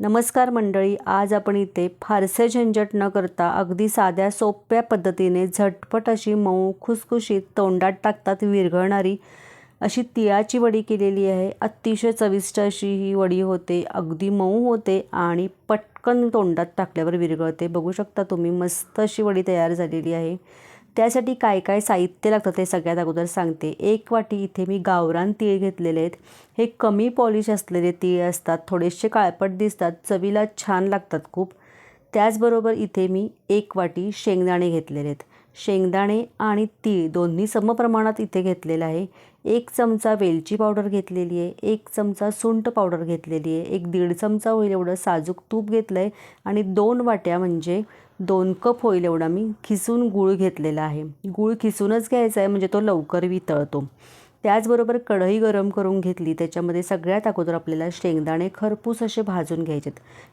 नमस्कार मंडळी आज आपण इथे फारसे झंझट न करता अगदी साध्या सोप्या पद्धतीने झटपट अशी मऊ खुसखुशीत तोंडात टाकतात विरघळणारी अशी तिळाची वडी केलेली आहे. अतिशय चविष्ट अशी ही वडी होते अगदी मऊ होते आणि पटकन तोंडात टाकल्यावर विरघळते. बघू शकता तुम्ही मस्त अशी वडी तयार झालेली आहे. त्यासाठी काय काय साहित्य लागतं ते सगळ्यात अगोदर सांगते. एक वाटी इथे मी गावरान तीळ घेतलेले आहेत. हे कमी पॉलिश असलेले तीळ असतात थोडेसे काळपट दिसतात चवीला छान लागतात खूप. त्याचबरोबर इथे मी एक वाटी शेंगदाणे घेतलेले आहेत. शेंगदाणे आणि तीळ दोन्ही समप्रमाणात इथे घेतलेलं आहे. एक चमचा वेलची पावडर घेतलेली आहे एक चमचा सुंठ पावडर घेतलेली आहे एक दीड चमचा होईल एवढं साजूक तूप घेतलं आहे आणि दोन वाट्या म्हणजे दोन कप होईल एवढा मी खिसून गूळ घेतलेला आहे. गूळ खिसूनच घ्यायचा आहे म्हणजे तो लवकर वितळतो. त्याचबरोबर कढई गरम करून घेतली त्याच्यामध्ये सगळ्यात अगोदर आपल्याला शेंगदाणे खरपूस असे भाजून घ्यायचेत.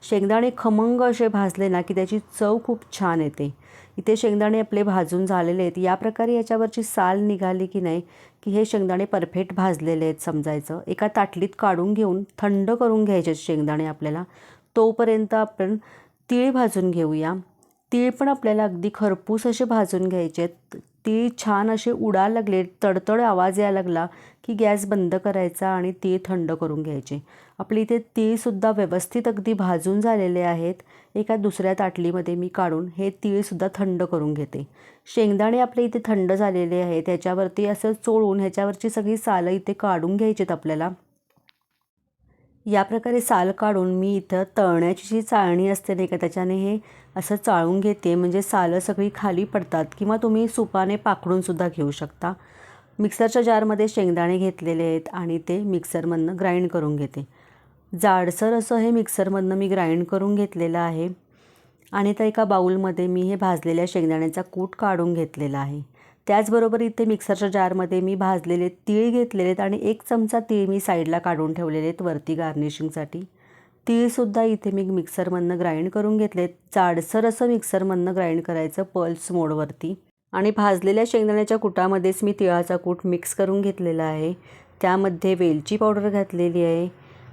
शेंगदाणे खमंग असे भाजले ना की त्याची चव खूप छान येते. इथे शेंगदाणे आपले भाजून झालेले आहेत. या प्रकारे याच्यावरची साल निघाली की नाही की हे शेंगदाणे परफेक्ट भाजलेले आहेत समजायचं. एका ताटलीत काढून घेऊन थंड करून घ्यायचे शेंगदाणे आपल्याला. तोपर्यंत आपण तीळ भाजून घेऊया. तीळ पण आपल्याला अगदी खरपूस असे भाजून घ्यायचे. आहेत तीळ छान असे उडायला लागले तडतड आवाज यायला लागला की गॅस बंद करायचा आणि तीळ थंड करून घ्यायचे. आपले इथे तीळसुद्धा व्यवस्थित अगदी भाजून झालेले आहेत. एका दुसऱ्या ताटलीमध्ये मी काढून हे तीळसुद्धा थंड करून घेते. शेंगदाणे आपले इथे थंड झालेले आहे त्याच्यावरती असं चोळून ह्याच्यावरची सगळी सालं इथे काढून घ्यायचीत आपल्याला. या प्रकारे साल काढून मी इथं तळण्याची जी चाळणी असते नाही का त्याच्याने हे असं चाळून घेते. म्हणजे सालं सगळी खाली पडतात किंवा तुम्ही सुपाने पाकडूनसुद्धा घेऊ शकता. मिक्सरच्या जारमध्ये शेंगदाणे घेतलेले आहेत आणि ते मिक्सरमधनं ग्राइंड करून घेते. जाडसर असं हे मिक्सरमधनं मी ग्राइंड करून घेतलेलं आहे आणि त्या एका बाऊलमध्ये मी हे भाजलेल्या शेंगदाण्याचा कूट काढून घेतलेला आहे. त्याचबरोबर इथे मिक्सरच्या जारमध्ये मी भाजलेले तीळ घेतलेले आहेत आणि एक चमचा तीळ मी साईडला काढून ठेवलेले आहेत वरती गार्निशिंगसाठी तीळसुद्धा इथे मी मिक्सरमधनं ग्राइंड करून घेतले आहेत जाडसर असं मिक्सरमधनं ग्राइंड करायचं पल्स मोडवरती. आणि भाजलेल्या शेंगदाण्याच्या कुटामध्येच मी तिळाचा कूट मिक्स करून घेतलेला आहे. त्यामध्ये वेलची पावडर घातलेली आहे.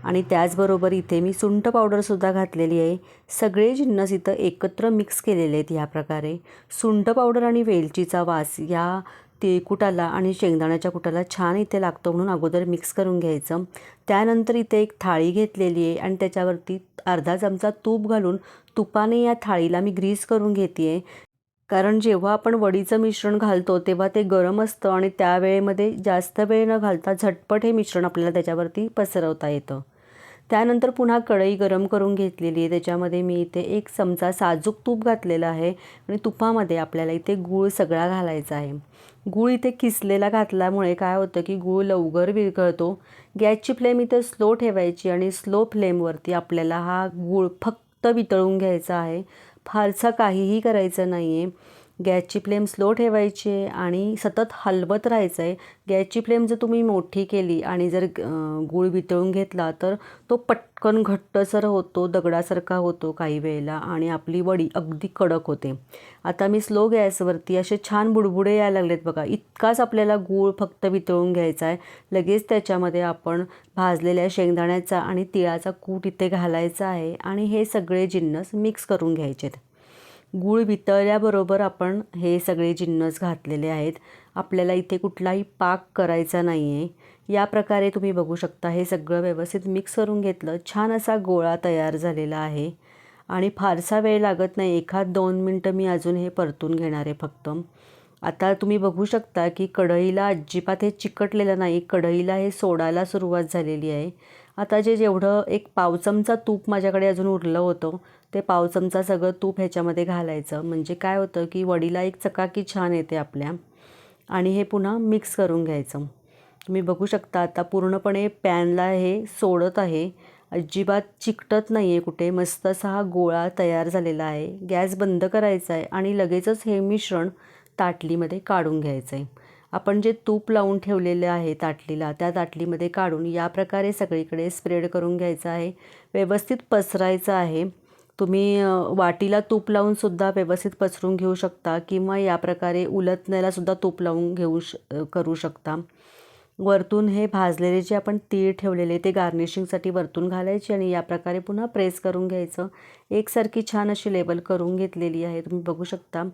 आणि त्याचबरोबर इथे मी सुंठ पावडरसुद्धा घातलेली आहे. सगळे जिन्नस इथं एकत्र मिक्स केलेले आहेत ह्या प्रकारे. सुंठ पावडर आणि वेलचीचा वास या तिळकुटाला आणि शेंगदाण्याच्या कुटाला छान इथे लागतो म्हणून अगोदर मिक्स करून घ्यायचं. त्यानंतर इथे एक थाळी घेतलेली आहे आणि त्याच्यावरती अर्धा चमचा तूप घालून तुपाने या थाळीला मी ग्रीस करून घेते आहे कारण जेव्हा आपण वडीचं मिश्रण घालतो तेव्हा ते गरम असतं आणि त्यावेळेमध्ये जास्त वेळ न घालता झटपट हे मिश्रण आपल्याला त्याच्यावरती पसरवता येतं. त्यानंतर पुन्हा कढई गरम करून घेतलेली आहे. त्याच्यामध्ये मी इथे एक चमचा साजूक तूप घातलेलं आहे आणि तुपामध्ये आपल्याला इथे गूळ सगळा घालायचा आहे. गूळ इथे किसलेला घातल्यामुळे काय होतं की गूळ लवकर विरघळतो. गॅसची फ्लेम इथे स्लो ठेवायची आणि स्लो फ्लेमवरती आपल्याला हा गूळ फक्त वितळून घ्यायचा आहे. फारसा काहीही करायचं नाही आहे गॅसची फ्लेम स्लो ठेवायची आहे आणि सतत हलवत राहायचं आहे. गॅसची फ्लेम जर तुम्ही मोठी केली आणि जर गूळ वितळून घेतला तर तो पटकन घट्टसर होतो दगडासारखा होतो काही वेळेला आणि आपली वडी अगदी कडक होते. आता मी स्लो गॅसवरती असे छान बुडबुडे यायला लागलेत बघा. इतकाच आपल्याला गूळ फक्त वितळून घ्यायचा आहे. लगेच त्याच्यामध्ये आपण भाजलेल्या शेंगदाण्याचा आणि तिळाचा कूट इथे घालायचा आहे आणि हे सगळे जिन्नस मिक्स करून घ्यायचे आहेत गूळ वितळल्याबरोबर आपण हे सगळे जिन्नस घातलेले आहेत. आपल्याला इथे कुठलाही पाक करायचा नाही आहे या प्रकारे तुम्ही बघू शकता हे सगळं व्यवस्थित मिक्स करून घेतलं. छान असा गोळा तयार झालेला आहे. आणि फारसा वेळ लागत नाही. एखाद दोन मिनटं मी अजून हे परतून घेणार आहे फक्त. आता तुम्ही बघू शकता की कढईला अजिबात हे चिकटलेलं नाही. कढईला हे सोडायला सुरुवात झालेली आहे. आता जे जेवढं एक पाव चमचा तूप माझ्याकडे अजून उरलं होतं ते पाव चमचा सगळं तूप ह्याच्यामध्ये घालायचं. म्हणजे काय होतं की वडीला एक चकाकी छान येते आपल्या. आणि हे पुन्हा मिक्स करून घ्यायचं. तुम्ही बघू शकता आता पूर्णपणे पॅनला हे सोडत आहे. अजिबात चिकटत नाही आहे कुठे. मस्त असा हा गोळा तयार झालेला आहे. गॅस बंद करायचा आहे आणि लगेचच हे मिश्रण ताटलीमध्ये काढून घ्यायचं आहे आपण जे तूप लावून ठेवलेलं आहे ताटलीला त्या ताटलीमध्ये काढून या प्रकारे सगळीकडे स्प्रेड करून घ्यायचं आहे. व्यवस्थित पसरायचं आहे. तुम्ही वाटीला तूप लावूनसुद्धा व्यवस्थित पसरून घेऊ शकता किंवा या प्रकारे उलटण्यालासुद्धा तूप लावून घेऊ श करू शकता. वरतून हे भाजलेले जे आपण तीळ ठेवलेले ते गार्निशिंगसाठी वरतून घालायचे आणि या प्रकारे पुन्हा प्रेस करून घ्यायचं. एकसारखी छान अशी लेबल करून घेतलेली आहे. तुम्ही बघू शकता.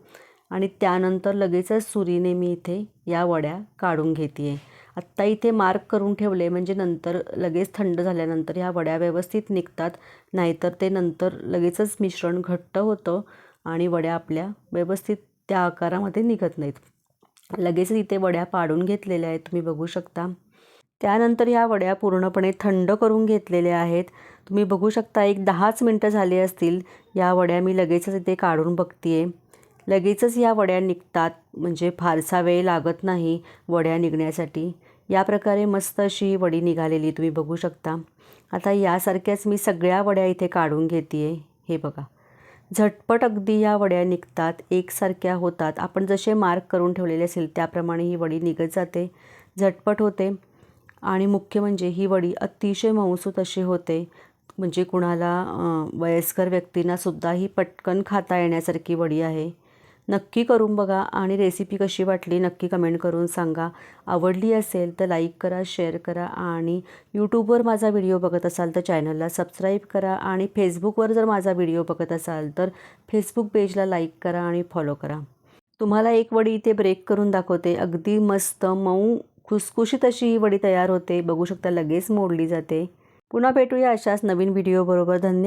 आणि त्यानंतर लगेचच सुरीने मी इथे या वड्या काढून घेते आहे आत्ता इथे मार्क करून ठेवले म्हणजे नंतर लगेच थंड झाल्यानंतर ह्या वड्या व्यवस्थित निघतात नाहीतर ते नंतर लगेचच मिश्रण घट्ट होतं आणि वड्या आपल्या व्यवस्थित त्या आकारामध्ये निघत नाहीत. लगेच इथे वड्या पाडून घेतलेल्या आहेत तुम्ही बघू शकता. त्यानंतर ह्या वड्या पूर्णपणे थंड करून घेतलेल्या आहेत. तुम्ही बघू शकता एक दहाच मिनटं झाली असतील या वड्या मी लगेचच इथे काढून बघते आहे लगेचच या वड्या निघतात म्हणजे फारसा वेळ लागत नाही वड्या निघण्यासाठी. या प्रकारे मस्त अशी ही वडी निघालेली तुम्ही बघू शकता. आता यासारख्याच मी सगळ्या वड्या इथे काढून घेते आहे हे बघा. झटपट अगदी या वड्या निघतात एकसारख्या होतात. आपण जसे मार्क करून ठेवलेले असेल त्याप्रमाणे ही वडी निघत जाते. झटपट होते. आणि मुख्य म्हणजे ही वडी अतिशय मऊसूत अशी होते. म्हणजे कुणाला वयस्कर व्यक्तींनासुद्धा ही पटकन खाता येण्यासारखी वडी आहे. नक्की करून बघा आणि रेसिपी कशी वाटली नक्की कमेंट करून सांगा. आवडली असेल तर लाईक करा शेअर करा आणि यूट्यूबवर माझा व्हिडिओ बघत असाल तर चॅनलला सबस्क्राईब करा आणि फेसबुकवर जर माझा व्हिडिओ बघत असाल तर फेसबुक पेजला लाईक करा आणि फॉलो करा. तुम्हाला एक वडी इथे ब्रेक करून दाखवते. अगदी मस्त मऊ खुसखुशीत अशी ही वडी तयार होते. बघू शकता लगेच मोडली जाते. पुन्हा भेटूया अशाच नवीन व्हिडिओबरोबर धन्यवाद